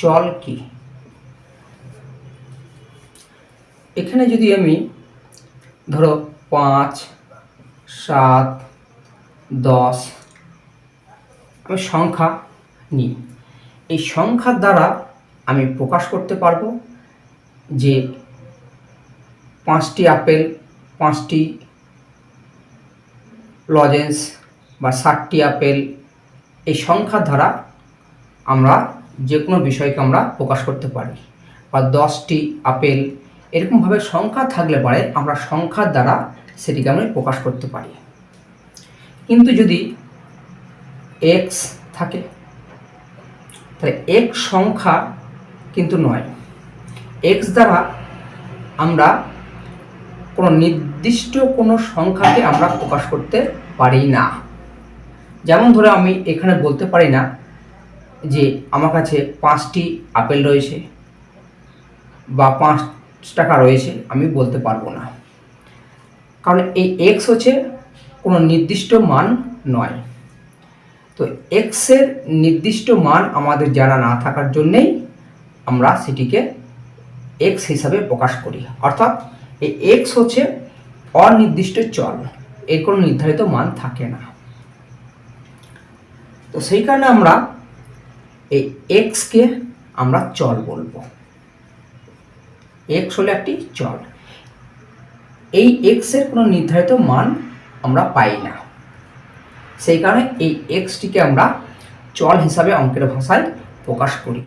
চল কি? এখানে যদি আমি, ধরো পাঁচ, সাত, দশ, আমি সংখ্যা নিই। এই সংখ্যার দ্বারা আমি প্রকাশ করতে পারব যে পাঁচটি আপেল, পাঁচটি লজেন্স বা ষাটটি আপেল, এই সংখ্যার দ্বারা আমরা যে কোনো বিষয়কে আমরা প্রকাশ করতে পারি। বা দশটি আপেল, এরকমভাবে সংখ্যা থাকলে পারে, আমরা সংখ্যার দ্বারা সেটিকে আমরা প্রকাশ করতে পারি। কিন্তু যদি এক্স থাকে, তাহলে এক্স সংখ্যা কিন্তু নয়। এক্স দ্বারা আমরা কোনো নির্দিষ্ট কোনো সংখ্যাকে আমরা প্রকাশ করতে পারি না। যেমন ধরে আমি এখানে বলতে পারি না যে আমার কাছে পাঁচটি আপেল রয়েছে বা পাঁচ টাকা রয়েছে, আমি বলতে পারব না। কারণ এই এক্স হচ্ছে কোনো নির্দিষ্ট মান নয়। তো এক্সের নির্দিষ্ট মান আমাদের জানা না থাকার জন্যেই আমরা সেটিকে এক্স হিসাবে প্রকাশ করি। অর্থাৎ এই এক্স হচ্ছে অনির্দিষ্ট চল, এর কোনো নির্ধারিত মান থাকে না। তো সেই কারণে আমরা এই এক্সকে আমরা চল বলব। এক্স হলো একটি চল। এই এক্সের কোনো নির্ধারিত মান আমরা পাই না। সেই কারণে এই এক্সটিকে আমরা চল হিসাবে অঙ্কের ভাষায় প্রকাশ করি।